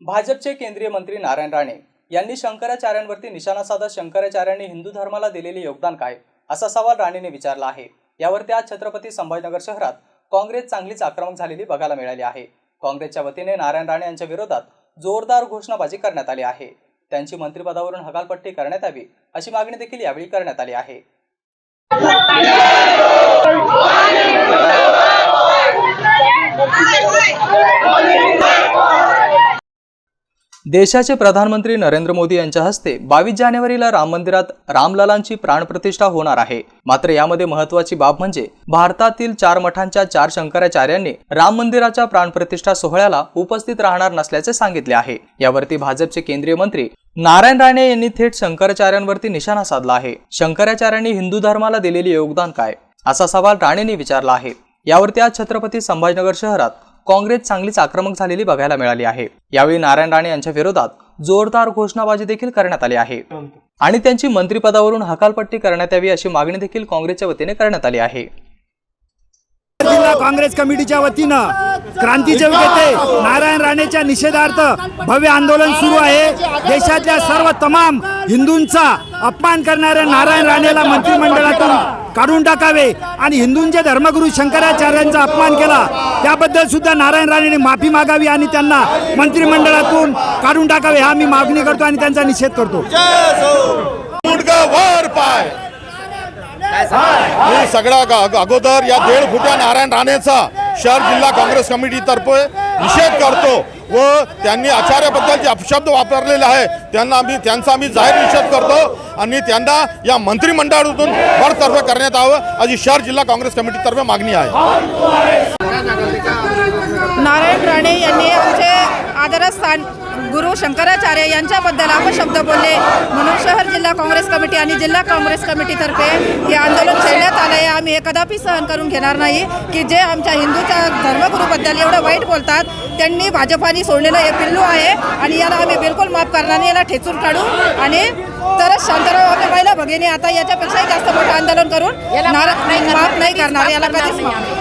भाजपचे केंद्रीय मंत्री नारायण राणे यांनी शंकराचार्यांवरती निशाणा साधत शंकराचार्यांनी हिंदू धर्माला दिलेले योगदान काय असा सवाल राणेने विचारला आहे. यावरती आज छत्रपती संभाजीनगर शहरात काँग्रेस चांगलीच आक्रमक झालेली बघायला मिळाली आहे. काँग्रेसच्या वतीने नारायण राणे यांच्या विरोधात जोरदार घोषणाबाजी करण्यात आली आहे. त्यांची मंत्रिपदावरून हकालपट्टी करण्यात यावी अशी मागणी देखील यावेळी करण्यात आली आहे. देशाचे प्रधानमंत्री नरेंद्र मोदी यांच्या हस्ते बावीस जानेवारीला राम मंदिरात रामलालांची प्राणप्रतिष्ठा होणार आहे. मात्र यामध्ये महत्वाची बाब म्हणजे भारतातील चार मठांच्या चार शंकराचार्यांनी राम मंदिराच्या प्राणप्रतिष्ठा सोहळ्याला उपस्थित राहणार नसल्याचे सांगितले आहे. यावरती भाजपचे केंद्रीय मंत्री नारायण राणे यांनी थेट शंकराचार्यांवरती निशाणा साधला आहे. शंकराचार्यांनी हिंदू धर्माला दिलेले योगदान काय? असा सवाल राणेंनी विचारला आहे. यावरती आज छत्रपती संभाजीनगर शहरात काँग्रेस चांगलीच आक्रमक झालेली बघायला मिळाली आहे. यावेळी नारायण राणे यांच्या विरोधात जोरदार घोषणाबाजी देखील करण्यात आली आहे. आणि त्यांची मंत्रिपदावरून हकालपट्टी करण्यात यावी अशी मागणी देखील काँग्रेसच्या वतीने करण्यात आली आहे. जिल्हा काँग्रेस कमिटीच्या वतीनं क्रांतीचे विजेते नारायण राणेच्या निषेधार्थ भव्य आंदोलन सुरू आहे. देशातल्या सर्व तमाम हिंदूंचा अपमान करणाऱ्या नारायण राणेला मंत्रिमंडळातून काढून टाकावे. आणि हिंदूंचे धर्मगुरू शंकराचार्यांचा अपमान केला. त्याबद्दल सुद्धा नारायण राणेने माफी मागावी आणि त्यांना मंत्रिमंडळातून काढून टाकावे. हा मी मागणी करतो आणि त्यांचा निषेध करतो. वर पाय. मी सगळ्या अगोदर या दीड फुट्या नारायण राणेचा शहर जिल्हा काँग्रेस कमिटीतर्फे निषेध करतो. व त्यांनी आचार्याबद्दल जे अपशब्द वापरलेले आहे. त्यांना आम्ही त्यांचा आम्ही जाहीर निषेध करतो आणि त्यांना या मंत्रिमंडळातून बडतर्फ करण्यात यावं. अशी शहर जिल्हा काँग्रेस कमिटीतर्फे मागणी आहे. नारायण राणे यांनी आमचे आदरस्थान गुरु शंकराचार्य यांच्याबद्दल अपशब्द बोलले. म्हणून शहर जिल्हा काँग्रेस कमिटी आणि जिल्हा काँग्रेस कमिटीतर्फे हे आंदोलन छेडण्यात आलं आहे हे कदापि सहन करून घेणार नाही की जे आमच्या हिंदूच्या धर्मगुरूबद्दल एवढं वाईट बोलतात त्यांनी भाजपाने सोडलेलं हे पिल्लू आहे आणि याला आम्ही बिलकुल माफ करणार नाही याला ठेचून काढू आणि तरच शांतराव आपल्या महिला भगिनी आता याच्यापेक्षाही जास्त मोठं आंदोलन करून माफ नाही करणार. याला कधीच माफ